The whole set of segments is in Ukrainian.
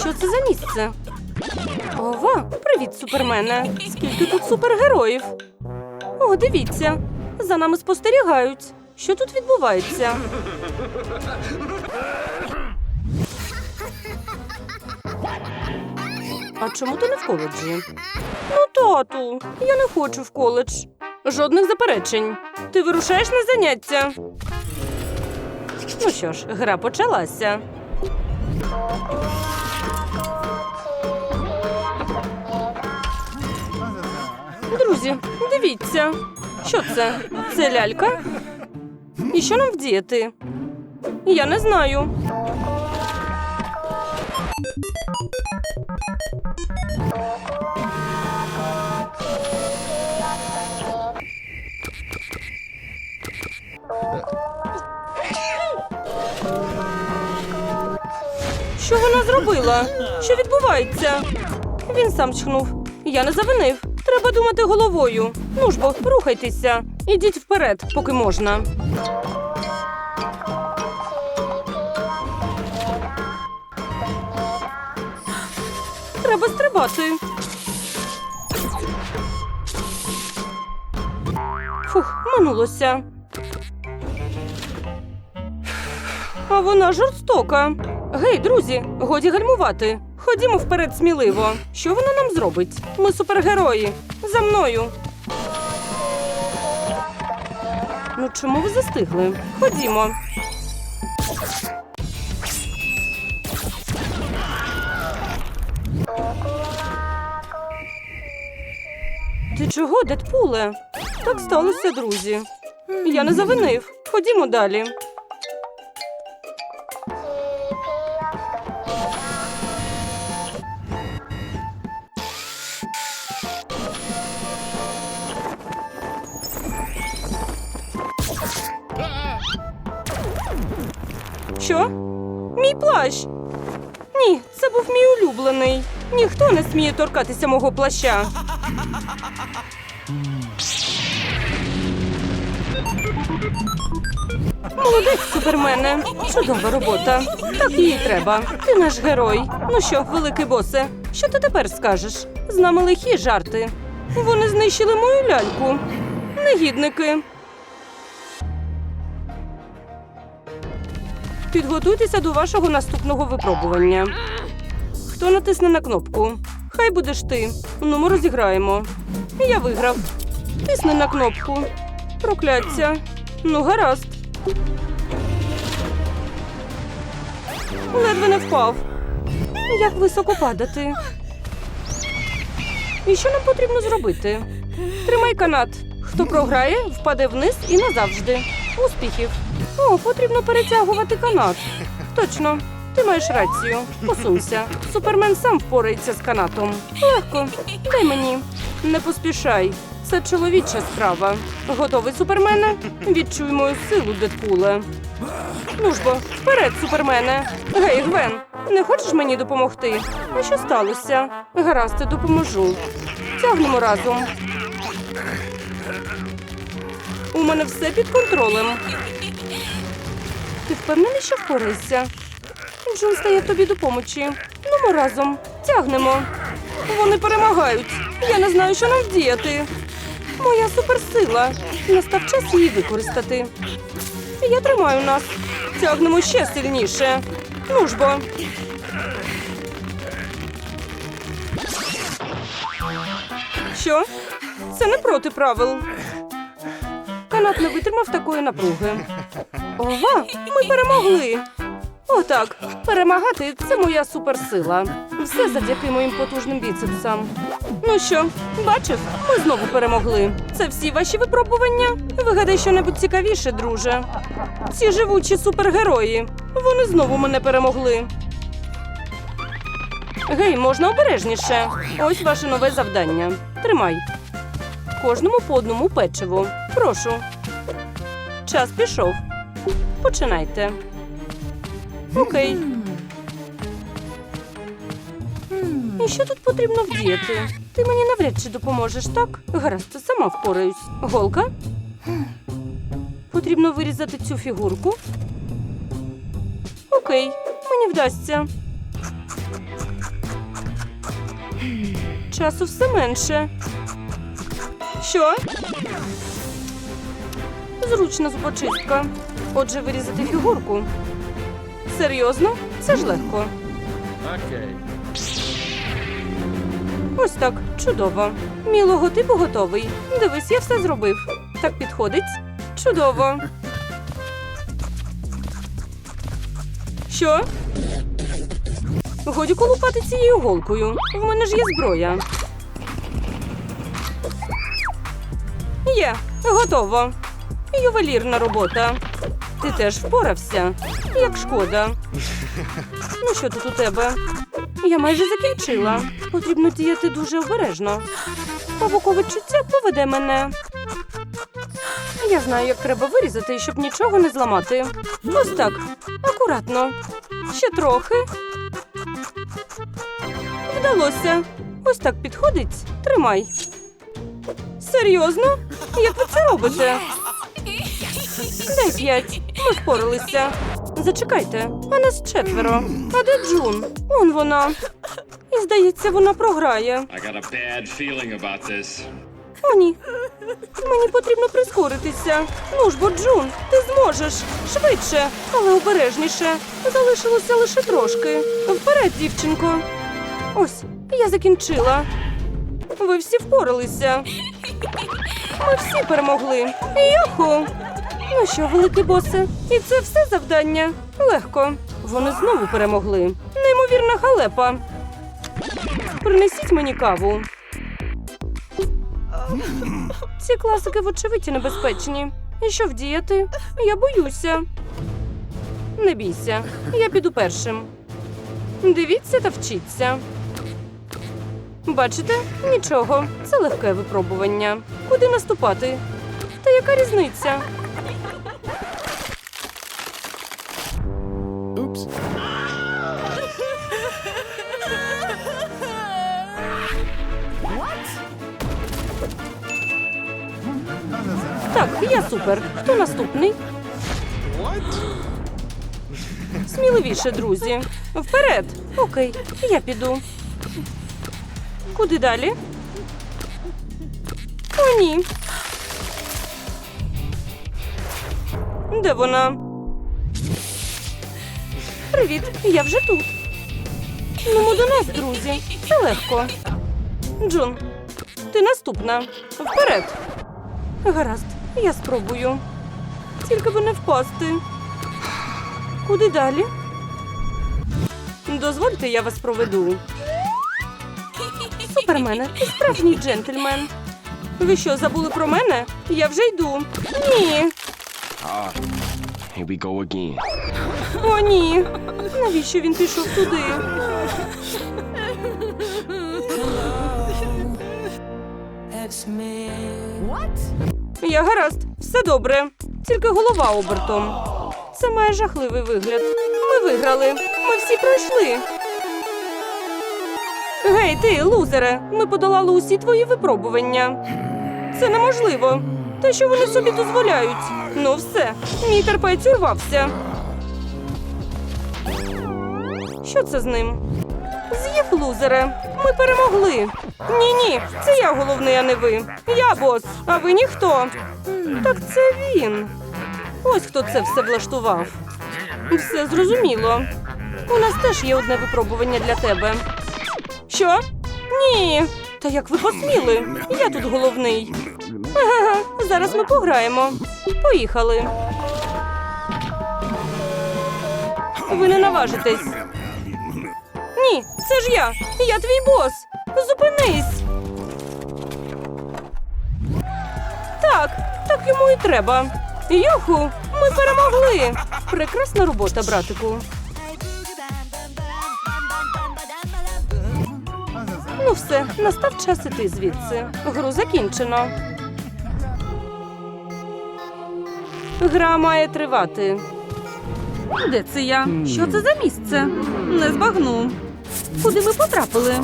Що це за місце? Ова, привіт, супермене. Скільки тут супергероїв? О, дивіться, за нами спостерігають. Що тут відбувається? А чому ти не в коледжі? Ну, тату, я не хочу в коледж. Жодних заперечень. Ти вирушаєш на заняття. Ну що ж, гра почалася. Друзі, дивіться. Що це? Це лялька? І що нам вдіяти? Я не знаю. Що вона зробила? Що відбувається? Він сам чхнув. Я не завинив. Треба думати головою. Ну ж бо, рухайтеся. Ідіть вперед, поки можна. Треба стрибати. Фух, минулося. А вона жорстока. Гей, друзі, годі гальмувати. Ходімо вперед сміливо. Що вона нам зробить? Ми супергерої. За мною. Ну чому ви застигли? Ходімо. Ти чого, Дедпуле? Так сталося, друзі. Я не завинив. Ходімо далі. Ніхто не сміє торкатися мого плаща. Молодець, супермене. Чудова робота. Так їй треба. Ти наш герой. Ну що, великий босе, що ти тепер скажеш? З нами лихі жарти. Вони знищили мою ляльку. Негідники. Підготуйтеся до вашого наступного випробування. Хто натисне на кнопку? Хай будеш ти. Ну, ми розіграємо. Я виграв. Тисни на кнопку. Прокляття. Ну, гаразд. Ледве не впав. Як високо падати? І що нам потрібно зробити? Тримай канат. Хто програє, впаде вниз і назавжди. Успіхів. О, потрібно перетягувати канат. Точно, ти маєш рацію. Посунься. Супермен сам впорається з канатом. Легко. Дай мені. Не поспішай. Це чоловіча справа. Готовий, супермене? Відчуй мою силу, Дедпуле. Ну ж бо, вперед, супермене. Гей, Гвен, не хочеш мені допомогти? А що сталося? Гаразд, я допоможу. Тягнемо разом. У мене все під контролем. Ти впевнений, що впораєшся? Джон стає тобі допомочі. Ну, ми разом. Тягнемо. Вони перемагають. Я не знаю, що нам вдіяти. Моя суперсила. Настав час її використати. Я тримаю нас. Тягнемо ще сильніше. Ну ж бо. Що? Це не проти правил. Канат не витримав такої напруги. Ова, ми перемогли. Отак, перемагати це моя суперсила. Все завдяки моїм потужним біцепсам. Ну що, бачив, ми знову перемогли. Це всі ваші випробування. Вигадай щонебудь цікавіше, друже. Ці живучі супергерої. Вони знову мене перемогли. Гей, можна обережніше. Ось ваше нове завдання. Тримай. Кожному по одному печиво. Прошу. Час пішов. Починайте. Окей. І що тут потрібно вдіяти? Ти мені навряд чи допоможеш, так? Гаразд, сама впораюсь. Голка? Потрібно вирізати цю фігурку. Окей, мені вдасться. Часу все менше. Що? Зручна зубочистка. Отже, вирізати фігурку. Серйозно? Це ж легко. Okay. Ось так, чудово. Мій логотип готовий. Дивись, я все зробив. Так підходить? Чудово. Що? Годі колупати цією голкою. В мене ж є зброя. Є, готово. Ювелірна робота. Ти теж впорався. Як шкода. Ну що тут у тебе? Я майже закінчила. Потрібно діяти дуже обережно. Павукове чуття поведе мене. Я знаю, як треба вирізати, щоб нічого не зламати. Ось так. Акуратно. Ще трохи. Вдалося. Ось так підходить. Тримай. Серйозно? Як ви це робите? Дай п'ять. Ми впоралися. Зачекайте, а нас четверо. А де Джун? Он вона. І здається, вона програє. О, ні. Мені потрібно прискоритися. Ну ж бо, Джун, ти зможеш. Швидше, але обережніше. Залишилося лише трошки. Вперед, дівчинко. Ось, я закінчила. Ви всі впоралися. Ми всі перемогли. Йоху! Ну що, великий босе, і це все завдання? Легко. Вони знову перемогли. Неймовірна халепа. Принесіть мені каву. Ці класики вочевидь небезпечні. І що вдіяти? Я боюся. Не бійся, я піду першим. Дивіться та вчіться. Бачите? Нічого, це легке випробування. Куди наступати? Та яка різниця? Oops. Так, я супер. Хто наступний? Сміливіше, друзі. Вперед. Окей, я піду. Куди далі? О, ні. Де вона? Привіт, я вже тут. Ну, до нас, друзі. Це легко. Джун, ти наступна. Вперед. Гаразд, я спробую. Тільки би не впасти. Куди далі? Дозвольте, я вас проведу. Супермене, ти справжній джентльмен. Ви що, забули про мене? Я вже йду. Ні. Here we go again. О, ні. Навіщо він пішов туди? Я гаразд, все добре. Тільки голова обертом. Це має жахливий вигляд. Ми виграли. Ми всі пройшли. Гей, ти, лузере, ми подолали усі твої випробування. Це неможливо. Те, що вони собі дозволяють. Ну все, мій терпець урвався. Що це з ним? З'їв лузере. Ми перемогли. Ні, ні, це я головний, а не ви. Я бос, а ви ніхто. Так це він. Ось хто це все влаштував. Все зрозуміло. У нас теж є одне випробування для тебе. Що? Ні. Та як ви посміли? Я тут головний. Зараз ми пограємо. Поїхали. Ви не наважитесь. Ні, це ж я. Я твій бос. Зупинись. Так, так йому і треба. Йоху, ми перемогли. Прекрасна робота, братику. Ну все, настав час іти звідси. Гру закінчено. Гра має тривати. Де це я? Що це за місце? Не збагну. Куди ми потрапили?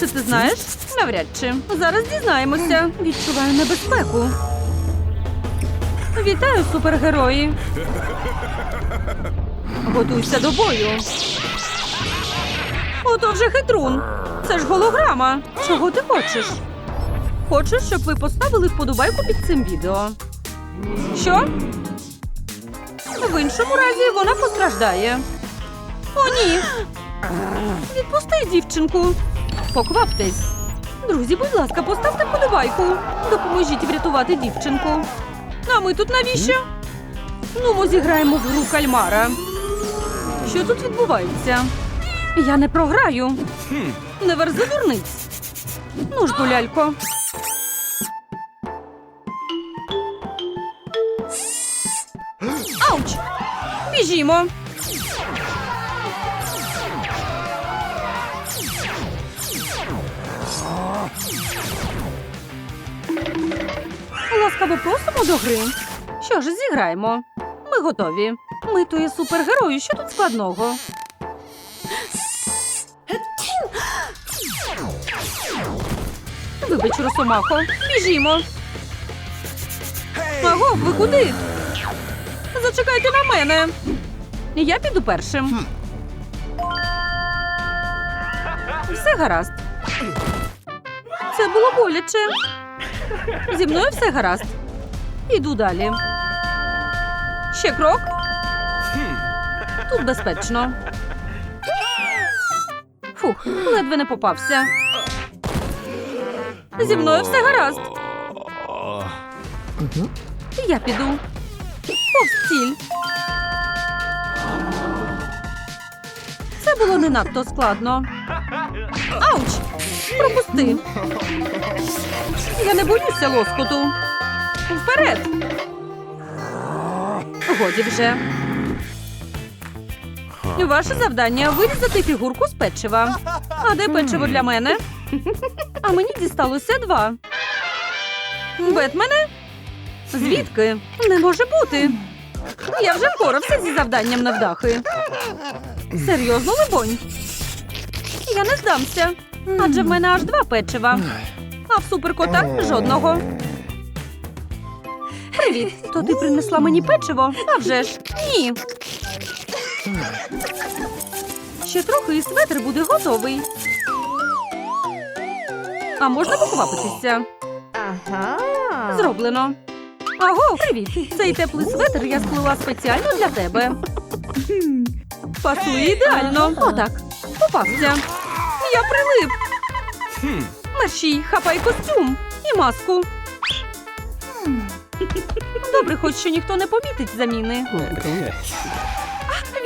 Чи ти знаєш? Навряд чи. Зараз дізнаємося. Відчуваю небезпеку. Вітаю, супергерої. Готуйся до бою. Ото вже хитрун. Це ж голограма. Чого ти хочеш? Хочу, щоб ви поставили вподобайку під цим відео. Що? В іншому разі вона постраждає. О, ні. Відпусти дівчинку. Покваптесь. Друзі, будь ласка, поставте вподобайку. Допоможіть врятувати дівчинку. А ми тут навіщо? Ну, ми зіграємо в гру кальмара. Що тут відбувається? Я не програю. Не верзи дурниць. Ну ж, бо, Біжімо. Ласкаво просимо до гри. Що ж, зіграємо. Ми готові. Ми то є супергерої. Що тут складного? Вибач, Росомахо. Біжімо. Аго, ви куди? Зачекайте на мене. Я піду першим. Все гаразд. Це було боляче. Зі мною все гаразд. Іду далі. Ще крок. Тут безпечно. Фух, ледве не попався. Зі мною все гаразд. Я піду. Повз. Це було не надто складно. Ауч! Пропусти. Я не боюся лоскоту. Вперед. Годі вже. Ваше завдання вирізати фігурку з печива. А де печиво для мене? А мені дісталося два. Бетмене? Звідки? Не може бути. Я вже впорався зі завданням невдахи. Серйозно, либонь? Я не здамся. Адже в мене аж два печива. А в суперкота жодного. Привіт. То ти принесла мені печиво? А вже ж. Ні. Ще трохи і светр буде готовий. А можна поквапитися? Зроблено. Аго, привіт! Цей теплий светр я сплела спеціально для тебе. Пасує ідеально. Отак. Попався. Я прилип. Мерщій, хапай костюм і маску. Добре, хоч що ніхто не помітить заміни.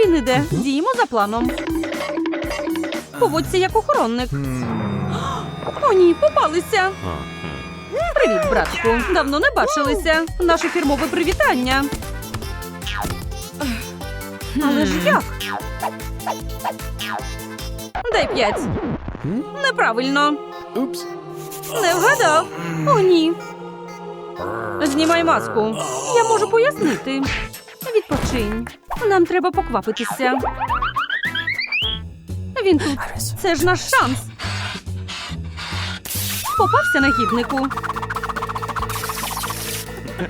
Він іде. Діємо за планом. Поводься як охоронник. О, ні, попалися. Привіт, братику. Давно не бачилися. Наше фірмове привітання. Але ж як? Дай п'ять. Неправильно. Oops. Не вгадав. О, ні. Знімай маску. Я можу пояснити. Відпочинь. Нам треба поквапитися. Він тут. Це ж наш шанс. Попався негіднику.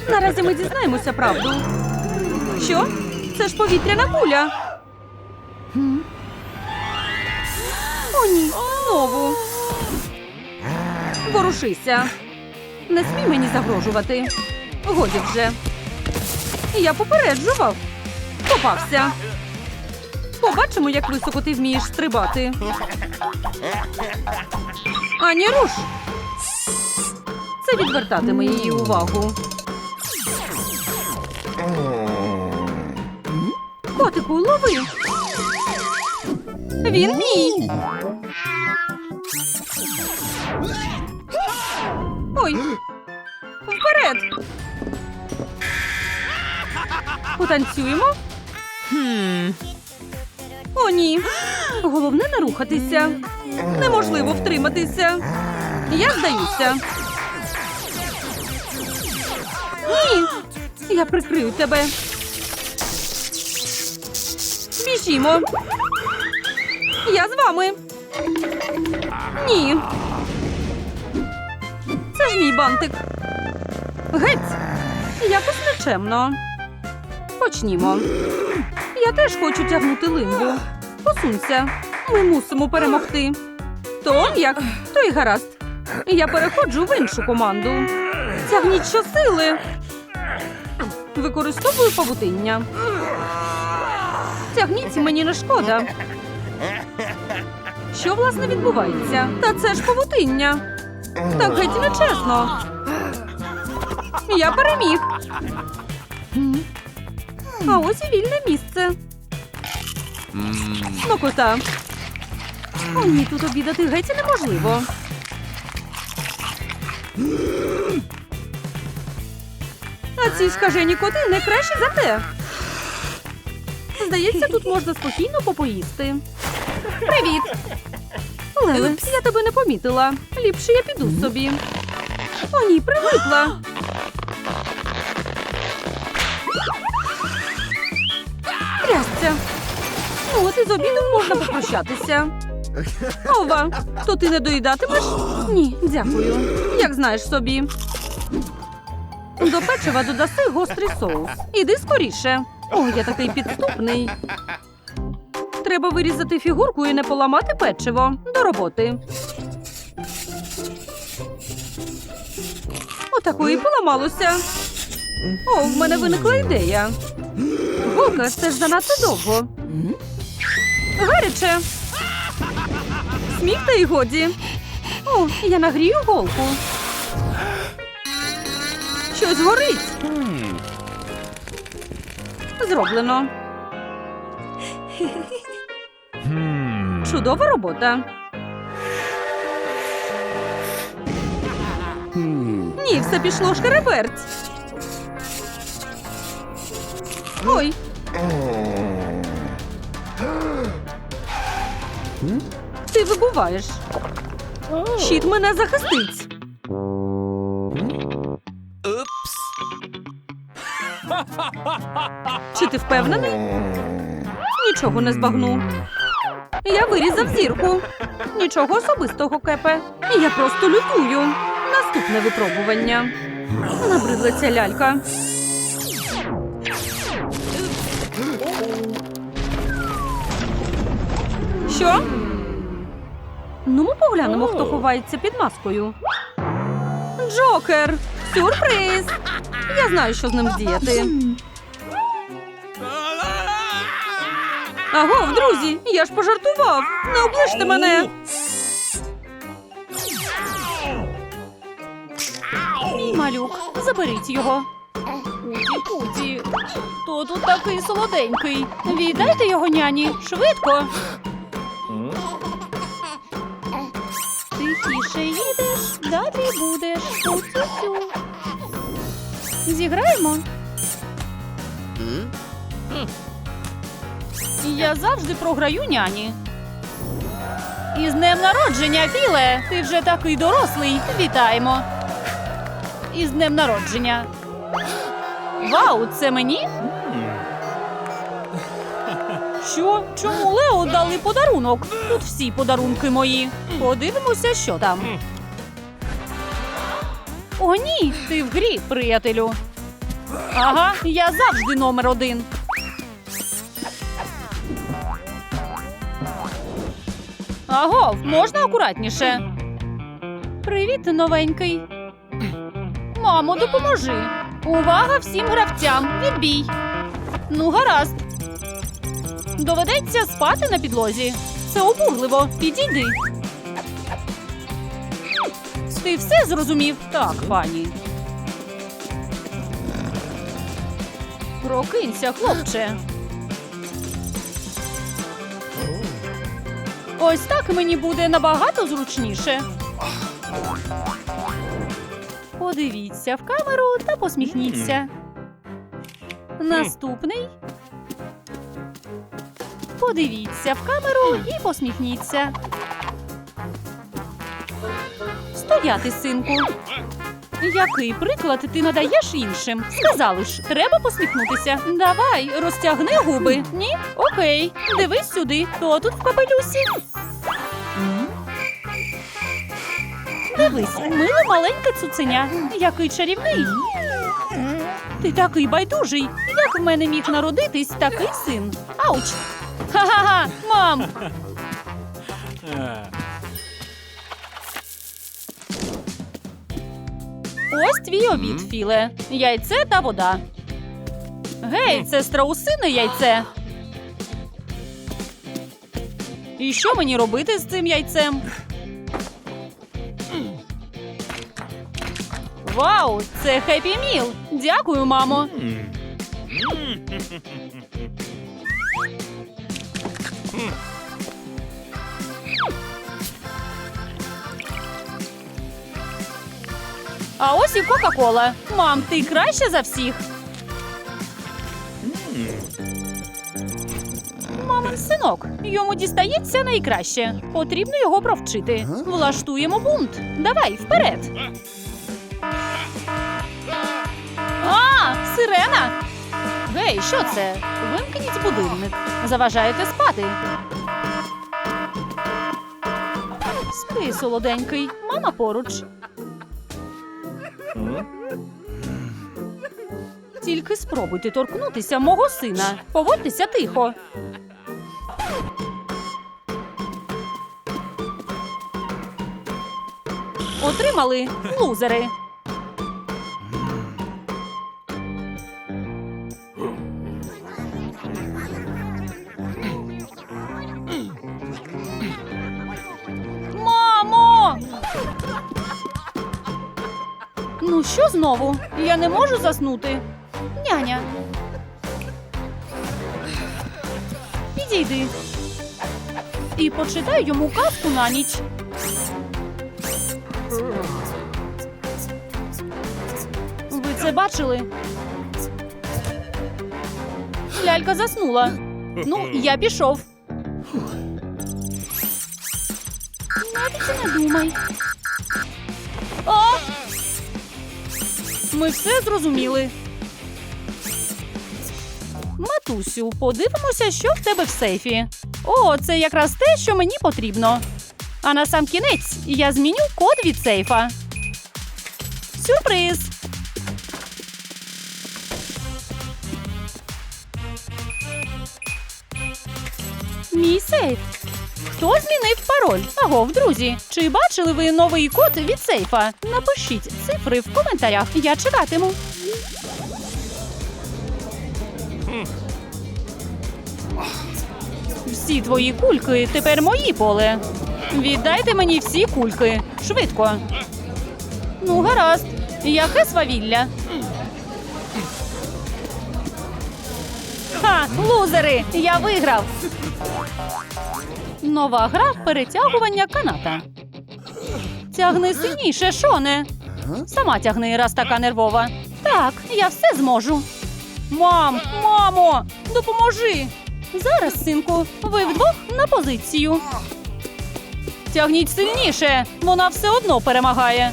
Наразі ми дізнаємося правду. Що? Це ж повітряна куля. О, ні, знову. Ворушися. Не смій мені загрожувати. Годі вже. Я попереджував. Попався. Побачимо, як високо ти вмієш стрибати. Ані руш. Це відвертатиме її увагу. Котику, лови. Він мій. Ой. Вперед. Потанцюємо? О, ні. Головне не рухатися. Неможливо втриматися. Я здаюся. Ні. Я прикрию тебе. Біжімо. Я з вами. Ні. Це ж мій бантик. Геть. Якось нечемно. Почнімо. Я теж хочу тягнути линву. Посунься. Ми мусимо перемогти. То як? То й гаразд. Я переходжу в іншу команду. Тягніть щосили. Використовую павутиння. Тягніть, мені не шкода. Що власне відбувається? Та це ж павутиння. Так геть нечесно. Я переміг. А ось і вільне місце. Смокота. О, ні, тут обідати геть неможливо. А ці скажені коти не краще за те. Здається, тут можна спокійно попоїсти. Привіт! Леле, я тебе не помітила. Ліпше я піду собі. О, ні, привикла. Трясця. Ну, от із обідом можна попрощатися. Ова, то ти не доїдатимеш? Ні, дякую. Як знаєш собі. До печива додаси гострий соус. Іди скоріше. О, я такий підступний. Треба вирізати фігурку і не поламати печиво. До роботи. Отакої поламалося. О, в мене виникла ідея. Голка, це ж занадто довго. Гаряче. Сміх та й годі. О, я нагрію голку. Щось горить. Зроблено. Чудова робота. Ні, все пішло шкереберть. Ой. Ти вибуваєш. Щит мене захистить. Ти впевнений? Нічого не збагну. Я вирізав зірку. Нічого особистого, кепе. Я просто лютую. Наступне випробування. Набридла ця лялька. Що? Ну, ми поглянемо, хто ховається під маскою. Джокер! Сюрприз! Я знаю, що з ним вдіяти. Агов, друзі, я ж пожартував. Не оближте мене. Мій малюк, заберіть його. Путі. Хто тут такий солоденький? Віддайте його няні, швидко. Тихіше їдеш, далі будеш. Зіграємо? Я завжди програю няні. Із днем народження, Філе! Ти вже такий дорослий. Вітаємо. Із днем народження. Вау, це мені? Що? Чому Лео дали подарунок? Тут всі подарунки мої. Подивимося, що там. О, ні, ти в грі, приятелю. Ага, я завжди номер один. Аго, можна акуратніше? Привіт, новенький. Мамо, допоможи. Увага всім гравцям. Відбій. Ну, гаразд. Доведеться спати на підлозі. Це обурливо. Підійди. Ти все зрозумів? Так, пані. Прокинься, хлопче. Ось так мені буде набагато зручніше. Подивіться в камеру та посміхніться. Наступний. Подивіться в камеру і посміхніться. Стояти, синку. Який приклад ти надаєш іншим? Сказали ж, треба посміхнутися. Давай, розтягни губи. Ні? Окей. Дивись сюди. Хто тут в капелюсі? Дивись, миле маленьке цуценя. Який чарівний. Ти такий байдужий. Як в мене міг народитись такий син? Ауч! Ха-ха-ха! Мам! Ось твій обід, Філе. Яйце та вода. Гей, це страусине яйце. І що мені робити з цим яйцем? Вау, це хеппі міл. Дякую, мамо. А ось і Кока-Кола. Мам, ти краще за всіх. Мамин синок. Йому дістається найкраще. Потрібно його провчити. Влаштуємо бунт. Давай, вперед. А, сирена. Гей, що це? Вимкніть будильник. Заважаєте спати. Спи, солоденький. Мама поруч. Тільки спробуйте торкнутися мого сина. Поводьтеся тихо. Отримали лузери. Що знову? Я не можу заснути. Няня. Підійди. І почитай йому казку на ніч. Ви це бачили? Лялька заснула. Ну, я пішов. Навіть не думай. А! Ми все зрозуміли. Матусю, подивимося, що в тебе в сейфі. О, це якраз те, що мені потрібно. А на сам кінець я зміню код від сейфа. Сюрприз! Мій сейф. Хто змінив пароль? Агов, друзі, чи бачили ви новий код від сейфа? Напишіть цифри в коментарях. Я чекатиму. Всі твої кульки тепер мої поле. Віддайте мені всі кульки. Швидко. Ну, гаразд. Яке свавілля. Ха, лузери! Я виграв. Нова гра перетягування каната. Тягни сильніше, Шоне. Сама тягни, раз така нервова. Так, я все зможу. Мам, мамо, допоможи. Зараз, синку, ви вдвох на позицію. Тягніть сильніше, вона все одно перемагає.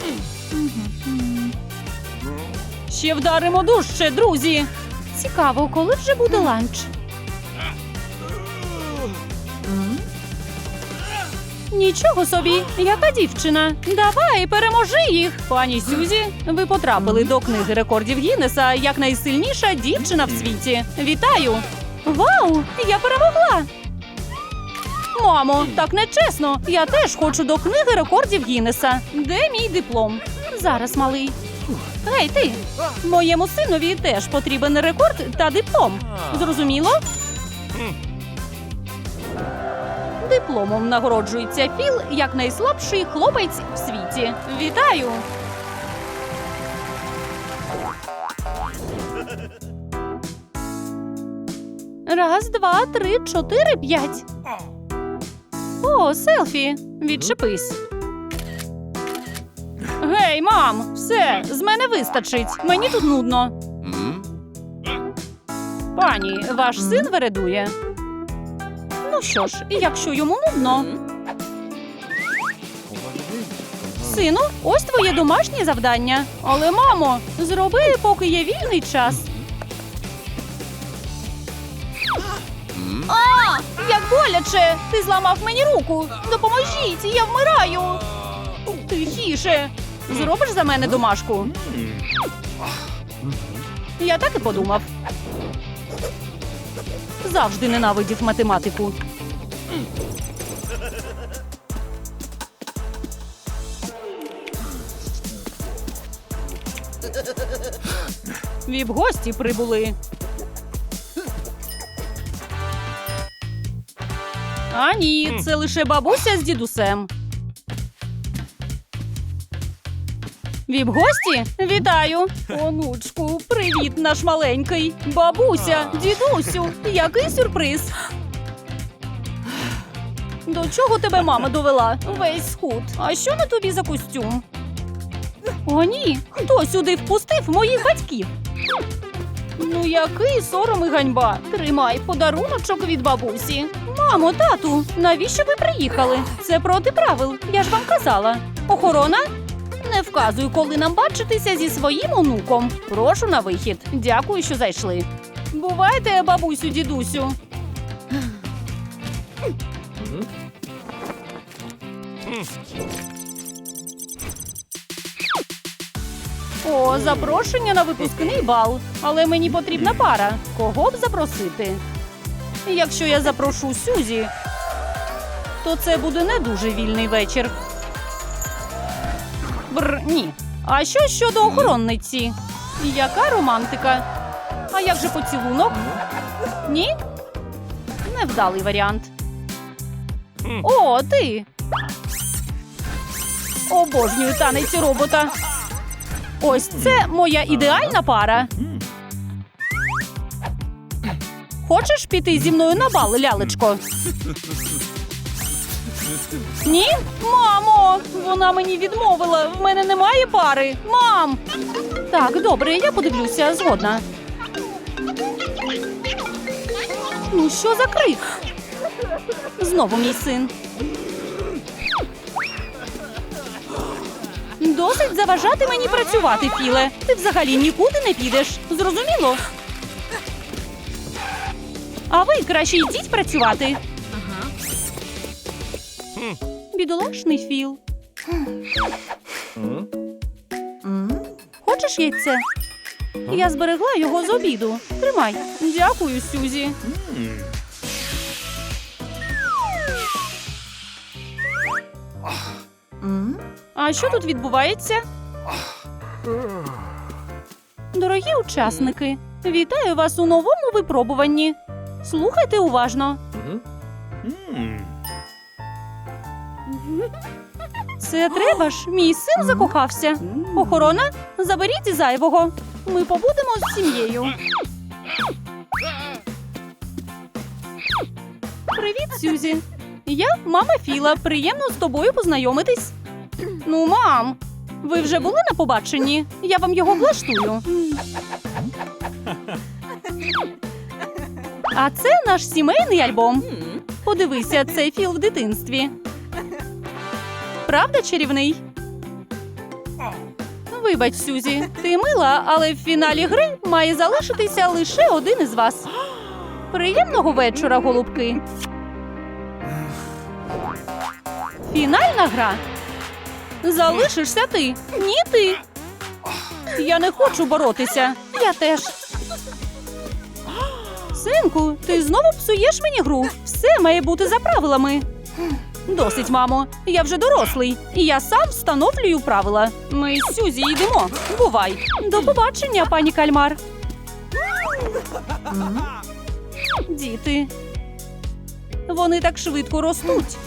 Ще вдаримо дужче, друзі. Цікаво, коли вже буде ланч. Нічого собі, яка дівчина. Давай, переможи їх. Пані Сюзі, ви потрапили до книги рекордів Гіннеса як найсильніша дівчина в світі. Вітаю! Вау! Я перемогла! Мамо, так нечесно. Я теж хочу до книги рекордів Гіннеса. Де мій диплом? Зараз, малий. Гей, ти! Моєму синові теж потрібен рекорд та диплом. Зрозуміло? Дипломом нагороджується Філ як найслабший хлопець в світі. Вітаю! Раз, два, три, чотири, п'ять. О, селфі. Відчепись. Гей, мам, все, з мене вистачить. Мені тут нудно. Пані, ваш син вередує. Ну що ж, якщо йому нудно. Сину, ось твоє домашнє завдання. Але, мамо, зроби, поки є вільний час. А, як боляче! Ти зламав мені руку. Допоможіть, я вмираю. Тихіше. Зробиш за мене домашку? Я так і подумав назавжди ненавидів математику. Віп гості прибули. А ні, це лише бабуся з дідусем. Віп-гості? Вітаю! Онучку, привіт, наш маленький. Бабуся, дідусю, який сюрприз. До чого тебе мама довела? Весь схуд. А що на тобі за костюм? О, ні, хто сюди впустив моїх батьків? Ну, який сором і ганьба. Тримай подаруночок від бабусі. Мамо, тату, навіщо ви приїхали? Це проти правил, я ж вам казала. Охорона? Не вказуй, коли нам бачитися зі своїм онуком. Прошу на вихід. Дякую, що зайшли. Бувайте, бабусю, дідусю. О, запрошення на випускний бал. Але мені потрібна пара. Кого б запросити? Якщо я запрошу Сюзі, то це буде не дуже вільний вечір. Бр, ні. А що щодо охоронниці? Яка романтика? А як же поцілунок? Ні? Невдалий варіант. О, ти. Обожнюю танець робота. Ось це моя ідеальна пара. Хочеш піти зі мною на бал, лялечко? Ні? Мамо! Вона мені відмовила. В мене немає пари. Мам! Так, добре, я подивлюся, згодна. Ну, що за крик? Знову мій син. Досить заважати мені працювати, Філе. Ти взагалі нікуди не підеш. Зрозуміло? А ви краще йдіть працювати. Бідолашний Філ. Хочеш яйце? Я зберегла його з обіду. Тримай. Дякую, Сюзі. А що тут відбувається? Дорогі учасники, вітаю вас у новому випробуванні. Слухайте уважно. Це треба ж, мій син закохався. Охорона, заберіть зайвого. Ми побудемо з сім'єю. Привіт, Сюзі. Я мама Філа. Приємно з тобою познайомитись. Ну, мам, ви вже були на побаченні? Я вам його влаштую. А це наш сімейний альбом. Подивися, цей філ в дитинстві. Правда, чарівний? Вибач, Сюзі, ти мила, але в фіналі гри має залишитися лише один із вас. Приємного вечора, голубки. Фінальна гра. Залишишся ти. Ні, ти. Я не хочу боротися. Я теж. Синку, ти знову псуєш мені гру. Все має бути за правилами. Досить, мамо. Я вже дорослий, і я сам встановлюю правила. Ми з Сюзі йдемо. Бувай. До побачення, пані Кальмар. Діти. Вони так швидко ростуть.